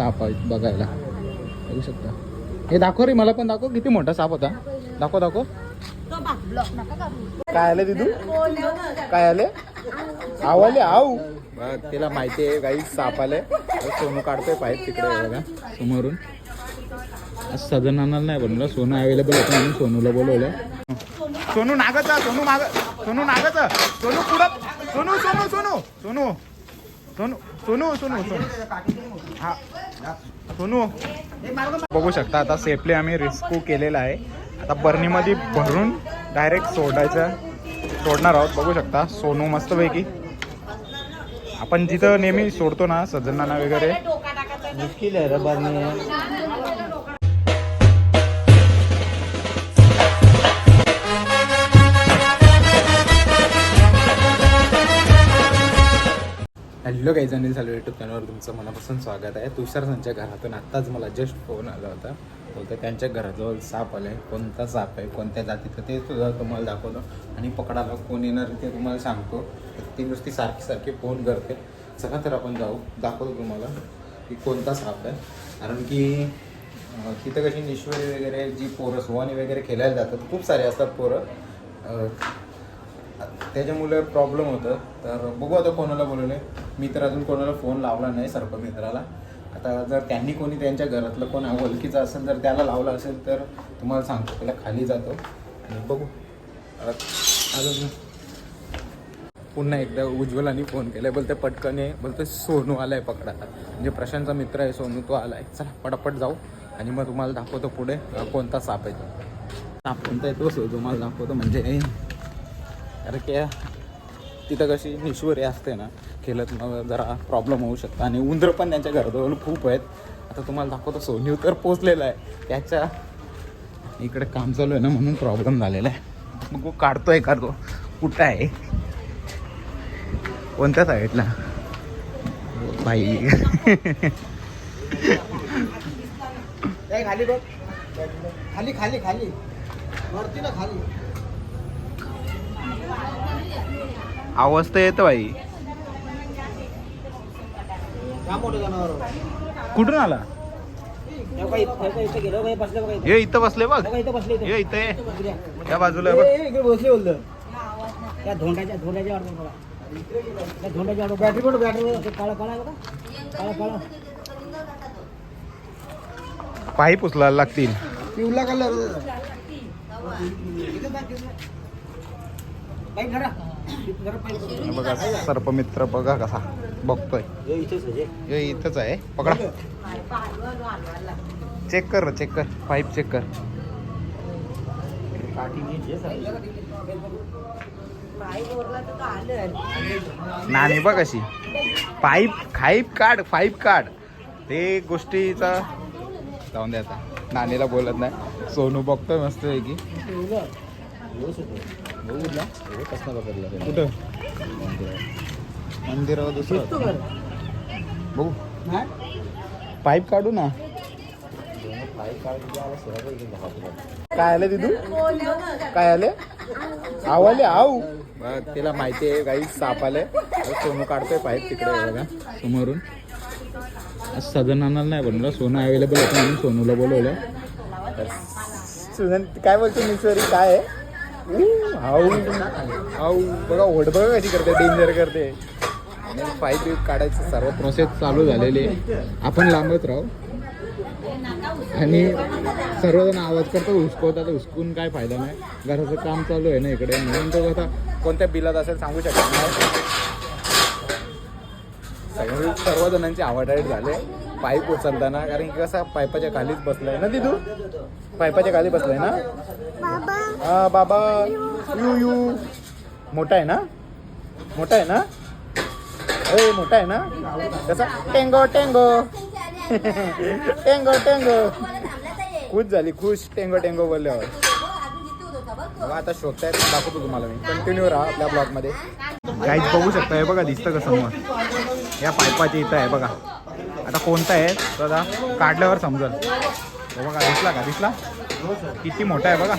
साप आहेत बघायला. बघू शकता. हे दाखव रे मला पण दाखव. किती मोठा साप होता. दाखव दाखव. काय आलं तिथून काय आले? आवले आऊ. बघ तिला माहिती आहे काही साप आले. सोनं काढतोय पाईप तिकडे बघा समोरून. आज सदनाला नाही बनवलं सोनं अवेलेबल होतं म्हणून सोनूला बोलवलं. सोनू नागाचा सोनू माग सोनू नागाचा सोनू पुढं. सोनू सोनू सोनू सोनू. सोनू सोनू सोनू सोनू. हा. सोनू. बघू शकता आता सेफली आम्ही रिस्क्यू केलेला आहे. आता बर्नीमध्ये भरून डायरेक्ट सोडायचं सोडणार आहोत. बघू शकता सोनू मस्तपैकी. आपण जिथं नेहमी सोडतो ना सज्जनांना वगैरे. मुश्किल आहे हॅलो काही जणी झालं युट्यूब चॅनलवर तुमचं मनापासून स्वागत आहे. तुषार त्यांच्या घरातून आत्ताच मला जस्ट फोन आला होता. बोलतो त्यांच्या घराजवळ साप आलाय. कोणता साप आहे कोणत्या जातीचं ते सुद्धा तुम्हाला दाखवलं आणि पकडायला कोण येणार ते तुम्हाला सांगतो. ती नुसती सारखी सारखी फोन करते. चला तर आपण जाऊ. दाखवतो तुम्हाला की कोणता साप आहे. कारण की तिथं कशी निश्वरी वगैरे जी पोरं सुवानी वगैरे खेळायला जातात. खूप सारे असतात पोरं. त्याच्यामुळे प्रॉब्लेम होतं. तर बघू आता कोणाला बोलवले मी तर अजून कोणाला फोन लावला नाही सर्पमित्राला. आता जर त्यांनी कोणी त्यांच्या घरातलं कोण ओळखीचं असेल जर त्याला लावलं असेल तर तुम्हाला सांगतो त्याला खाली जातो. आणि बघू. अजून पुन्हा एकदा उज्ज्वलानी फोन केलाय. बोलते पटकन आहे बोलते सोनू आलाय पकडायला. म्हणजे प्रशांतचा मित्र आहे सोनू तो आलाय. चला पटापट जाऊ. आणि मग तुम्हाला दाखवतो पुढे कोणता साप आहे तो. साप कोणता आहे तो? तुम्हाला दाखवतो. म्हणजे अरे क्या? तिथं कशी निश्वरी असते ना खेळत मग जरा प्रॉब्लेम होऊ शकतो. आणि उंदरं पण त्यांच्या घराजवळ खूप आहेत. आता तुम्हाला दाखवतो सोन्यू तर पोचलेला आहे. त्याच्या इकडे काम चालू आहे ना म्हणून प्रॉब्लेम झालेला आहे. मग काढतो काढतोय काढतो कुठं आहे? कोणत्या साईडला भाई खाली खाली खाली. वरती ना खाली. आवाज तर येतो बाई. कुठून आला? हे इथं बसले बघ. हे इथं. त्या बाजूला बसले पाईप त्या धोंडाच्या त्या धोंडाच्या काळा काळा काळा पायी लागतील पिवला कलर बघा सर्पमित्र बघा कसा बघतोय. हे इथेच आहे पकडा. चेक कर चेक कर. पाईप चेक कर. नाणी बघ अशी. पाईप खाईप काढ पाईप काढ. ते गोष्टीचा जाऊन द्या आता. नाणीला बोलत नाही. सोनू बघतोय मस्त आहे की कुठं? मंदिरावर दुसरं. बघू. पाईप काढू ना. काय आले तिथून काय आले? आव आले आऊ. तिला माहिती आहे काही साप आले सोनू काढतोय पाईप तिकडे बघा समोरून. आज सदनाला नाही बनवलं सोनं अवेलेबल होतं म्हणून सोनूला बोलवलं. तर सुजन काय बोलतो मिसरी? काय आहे? बघा ओढ बघा कशी करते डेंजर करते पाईप काढायचं सर्व प्रोसेस चालू झालेली आहे आपण लांबत राहू आणि सर्वजण आवाज करतो हुसकवतात हुसकून काय फायदा नाही घराचं काम चालू आहे ना इकडे म्हणून तो आता कोणत्या बिलात असेल सांगू शकत नाही सगळे सर्व जणांचे आवडाईट झाले पाईप उचलताना कारण की कसा पाईपाच्या खालीच बसलाय ना तिथू पाईपाच्या खाली बसलाय ना? हा बाबा. यू यू. मोठा आहे ना? मोठा आहे ना? अरे मोठा आहे ना? कसा? टेंगो टेंगो. टेंगो टेंगो. खुश झाली खुश. टेंगो टेंगो बोलल्यावर. आता शोधतायत दाखवतो तुम्हाला मी. कंटिन्यू राहा आपल्या ब्लॉगमध्ये काहीच बघू शकता हे बघा दिसतं का समोर? या पाईपाच्या इथं आहे बघा. आता कोणता आहे? तो आता काढल्यावर समजल. हो बघा दिसला का? दिसला? किती मोठा आहे बघा.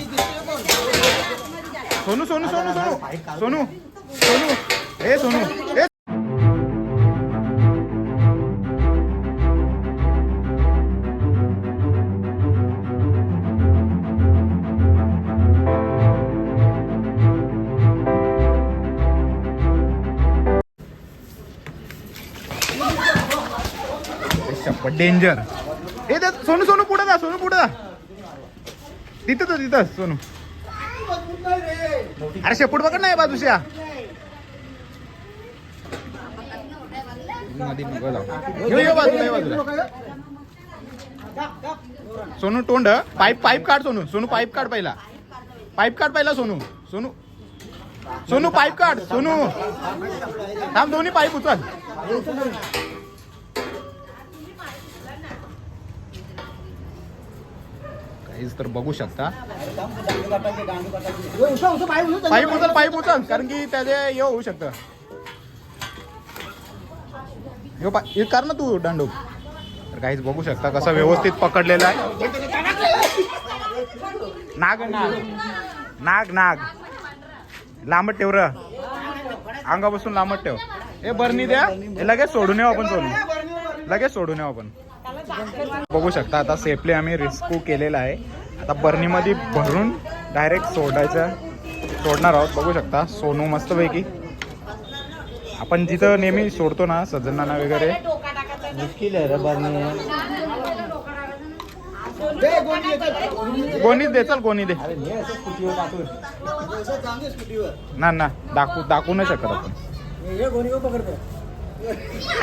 सोनू सोनू सोनू सोनू. सोनू सोनू. ए सोनू. ए डेंजर. ए त्या सोनू सोनू पुढे जा सोनू पुढे जा. तिथं तर तिथं सोनू. अरे शेपूट बघ नाही बाजूच्या सोनू तोंड पाईप पाईप काढ सोनू. सोनू पाईप काढ पहिला. पाईप काढ पहिला सोनू. सोनू. सोनू पाईप काढ सोनू. थांब दोन्ही पाईप उचल. काहीच तर बघू शकता. पाईप उचल. पाईप उचल कारण की त्याचे हे होऊ शकतं. पा- हे कर ना तू दांडू. तर काहीच बघू शकता कसं व्यवस्थित पकडलेलं आहे. नाग नाग. नाग नाग. लांबट ठेव र. अंगापासून लांबट ठेव. हे बरणी द्या. हे लगेच सोडून येऊ आपण सोडून. लगेच सोडून येऊ आपण. बघू शकता आता सेफली आम्ही रिस्क्यू केलेला आहे. आता बर्नीमध्ये भरून डायरेक्ट सोडायचं सोडणार आहोत. बघू शकता सोनू मस्तपैकी. आपण जिथं नेहमी सोडतो ना सज्जनांना वगैरे. मुश्किल आहे कोणी दे. चल कोणी दे ना ना दाखवू दाखवू नाही शकत आपण. हे गोणीवर पकडतो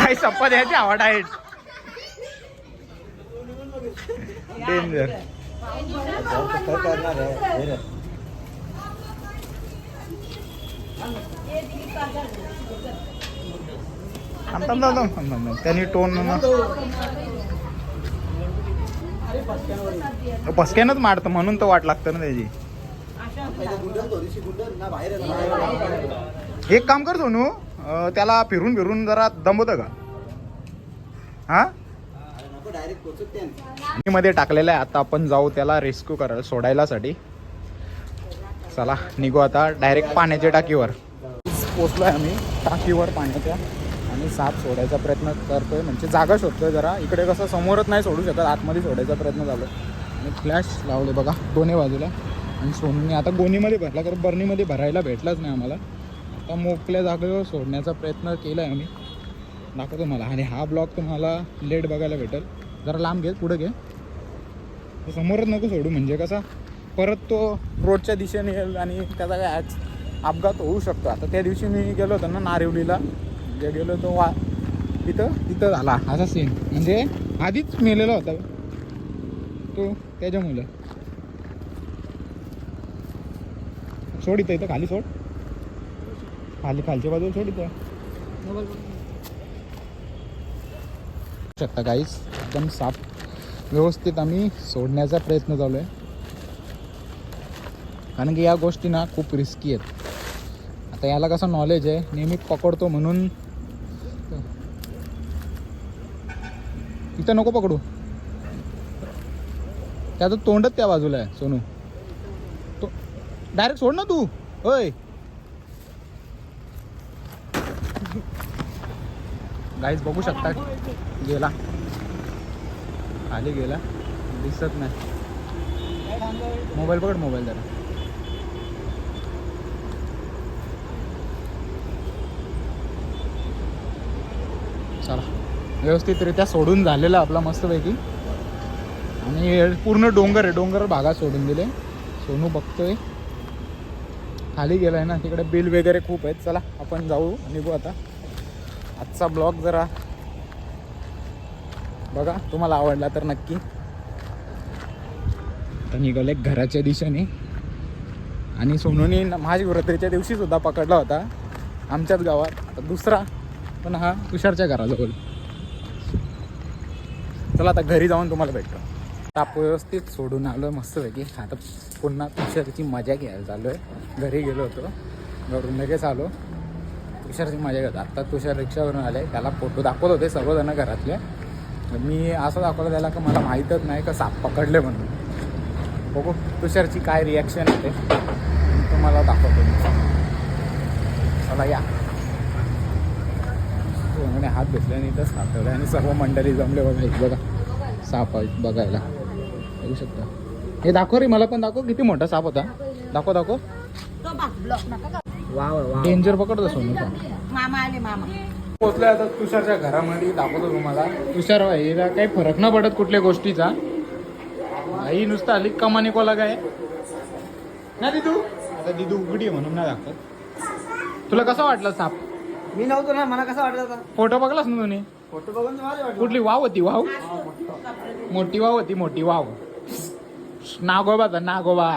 काही आवड आहे. डेंजर थांब थांब थांब थांब थांब थांब. त्यांनी टोन पसक्यानच मारतं म्हणून तर वाट लागतं ना त्याची. एक काम कर सोनू त्याला फिरून फिरून जरा दमवतं का? हा? मध्ये टाकलेलं आहे. आता आपण जाऊ त्याला रेस्क्यू करायला सोडायलासाठी. चला निघू आता डायरेक्ट पाण्याच्या टाकीवर. पोचलो आहे आम्ही. टाकीवर पाण्याच्या आणि साप सोडायचा प्रयत्न करतोय. म्हणजे जागा शोधतोय जरा. इकडे कसं समोरच नाही सोडू शकत. आतमध्ये सोडायचा प्रयत्न चालू आहे. आणि फ्लॅश लावले बघा दोन्ही बाजूला. आणि सोडून आता गोणीमध्ये भरला कारण बर्नीमध्ये भरायला भेटलाच नाही आम्हाला. आता मोकल्या जागेवर सोडण्याचा प्रयत्न केला आहे आम्ही. दाखवतो मला आणि हा ब्लॉग तुम्हाला लेट बघायला भेटेल. जरा लांब घे पुढे घे. तो समोरच नको सोडू म्हणजे कसा? परत तो रोडच्या दिशेने येईल आणि त्याचा काय अपघात होऊ शकतो. आता त्या दिवशी मी गेलो होतो ना नारिवलीला. जे गेलो तो वा तिथं तिथं झाला असा सीन म्हणजे आधीच मेलेला होता. तो त्याच्यामुळं सोड इथं इथं खाली सोड. खाली खालच्या बाजूला सोड इथं. शकता काहीच? एकदम साफ व्यवस्थित आम्ही सोडण्याचा प्रयत्न चालू आहे. कारण की या गोष्टी ना खूप रिस्की आहेत. आता याला कसं नॉलेज आहे नेहमी पकडतो म्हणून. इथं नको पकडू. त्याचं तोंडच त्या बाजूला आहे सोनू. तो डायरेक्ट सोड ना तू. होय गाईज बघू शकता. गेला. खाली गेला. दिसत नाही. मोबाईल पकड मोबाईल जरा. चला. व्यवस्थितरित्या सोडून झालेला आपला मस्तपैकी. आणि पूर्ण डोंगर आहे. डोंगर भागात सोडून दिले. सोनू बघतोय. खाली गेलाय ना. तिकडे बिल वगैरे खूप आहेत. चला आपण जाऊ निघू आता. आजचा ब्लॉग जरा बघा तुम्हाला आवडला तर नक्की. आता निघाले घराच्या दिशेने. आणि सोनूने महाशिवरात्रीच्या दिवशी सुद्धा पकडला होता. आमच्याच गावात. आता दुसरा पण हा तुषारच्या घराजवळ. चला आता घरी जाऊन तुम्हाला भेटतो. ताप व्यवस्थित सोडून आलो मस्तपैकी. आता पुन्हा तुषारची मजा घ्यायला चालू आहे घरी गेलो होतो. घरून लगेच आलो. तुषारची मजा घेतो. आत्ता तुषार रिक्षावरून आले. त्याला फोटो दाखवत होते सर्वजण घरातले. मी असं दाखवलं त्याला की मला माहीतच नाही का साप पकडले म्हणून. बघू तुषारची काय रिॲक्शन येते. मी तुम्हाला दाखवतो. चला या. तो म्हणे हात घेतले आणि इथं साप ठेवला आणि सर्व मंडळी जमले बघा बघा. साप आहे बघायला. बघू शकता. हे दाखव रे मला पण दाखव. किती मोठा साप होता. दाखव दाखव. तो वा डेंजर पकडतो सोनू मामा आले मामा. पोचले आता तुषारच्या घरामध्ये दाखवतो तुम्हाला. तुषार भाईला काही फरक न पडत कुठल्या गोष्टीचा. आई नुसतं आली कमानी कोला काय? ना दिदू? आता दिदू उघडी आहे म्हणून नाही दाखवत. तुला कसं वाटलं साप? मी नव्हतो ना मला कसं वाटलं होता? फोटो बघलास ना तुम्ही फोटो बघून तर वाटलं. कुठली वाव होती वाव? मोठी. वाव होती मोठी वाव. नागोबाचा नागोबा.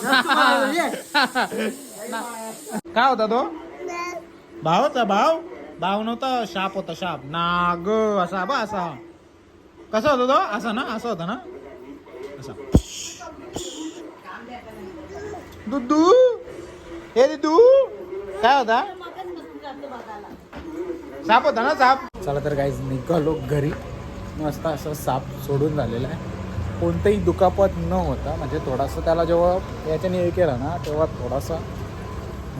काय होता तो? भावचा भाव? भाव नव्हता शाप होता शाप. नाग असा बा असा. कसा होता तो? असा ना असा होता ना? असा. दुदू? हे दिदू? काय होता? साप होता ना साप? चला तर काहीच निघालो घरी. मस्त असं साप सोडून झालेला आहे. कोणतंही दुखापत न होता म्हणजे थोडासा त्याला जेव्हा याच्याने हे केलं ना तेव्हा थोडासा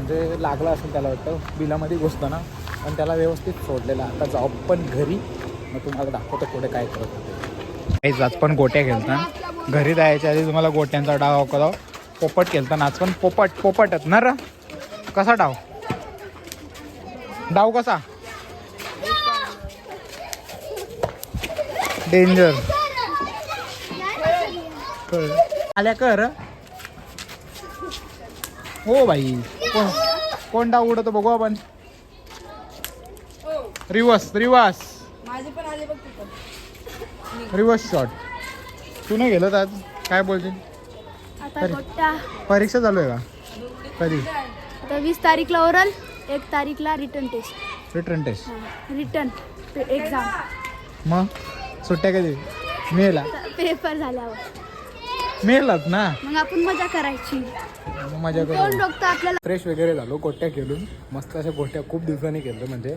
म्हणजे लागला असेल त्याला वाटतं. बिलामध्ये घुसताना पण त्याला व्यवस्थित सोडलेला. आता जाऊ पण घरी. मग तुम्हाला दाखवतो पुढे काय करत होते. काहीच आज पण गोट्या खेळता घरी जायच्या आधी तुम्हाला गोट्यांचा डाव दाखवतो. पोपट खेळता आज पण पोपट पोपटच. ना र? कसा डाव? डाव कसा? डेंजर आल्या कर हो भाई कोण? कोण डाव उडतो बघू आपण. Reverse reverse. माझे पण आले बघ तिथं. Reverse shot. तू नाही गेलं आज? काय बोलशील? परीक्षा चालू आहे का? कधी? आता वीस तारीखला ओरल एक तारीखला written test written test written exam मग? सुट्ट्या कधी? मेला. पेपर झाल्यावर. मेलाच ना? मग आपण मजा करायची. मजा कोण करू आपल्याला फ्रेश वगैरे झालो गोट्या खेळून. मस्त अशा गोट्या खूप दिवसांनी खेळलो म्हणजे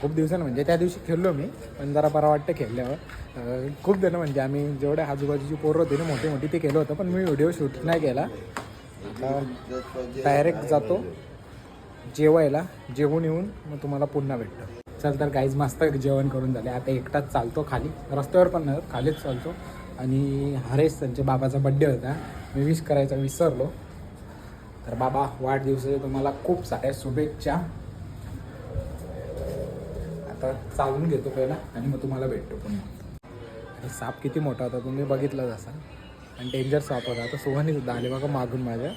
खूप दिवसांनी म्हणजे त्या दिवशी खेळलो मी पण जरा बरा वाटतं खेळल्यावर. अं, खूप जण म्हणजे आम्ही जेवढे आजूबाजूची पोरं होती ना मोठी मोठी ते केलं होतं पण मी व्हिडिओ शूट नाही केला. आता डायरेक्ट जातो जेवायला जेवून येऊन मग तुम्हाला पुन्हा भेटतो. चल तर काहीच मस्त जेवण करून झाले. आता एकटाच चालतो खाली. रस्त्यावर पण नाही खालीच चालतो. आणि हरेश त्यांच्या बाबाचा बड्डे होता. मी विश करायचा विसरलो. तर बाबा वाढदिवसाच्या तुम्हाला खूप साऱ्या शुभेच्छा. आता चालून घेतो पहिला आणि मग तुम्हाला भेटतो पुन्हा. आणि साप किती मोठा होता तुम्ही बघितलाच असाल. आणि डेंजर साप होता. आता सोहानी सुद्धा आले बघा मागून माझ्या.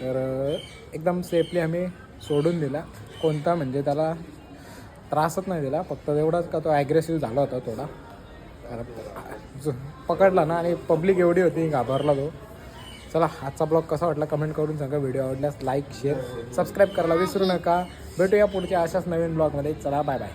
तर एकदम सेफली आम्ही सोडून दिला. कोणता म्हणजे त्याला त्रासच नाही दिला. फक्त एवढाच का तो ॲग्रेसिव्ह झाला होता थोडा. पकडला ना आणि पब्लिक एवढी होती घाबरला तो. चला आजचा ब्लॉग कसा वाटला कमेंट करून सांगा. व्हिडिओ आवडल्यास लाईक शेअर सबस्क्राईब करायला विसरू नका. भेटूया पुढच्या अशाच नवीन ब्लॉगमध्ये. चला बाय बाय